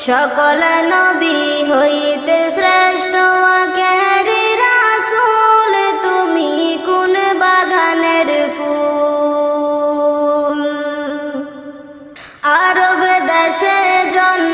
সকল নবী হইতে শ্রেষ্ঠ আখেরি রাসুল তুমি কোন বাগানের ফুল? আরব দেশে জন্ম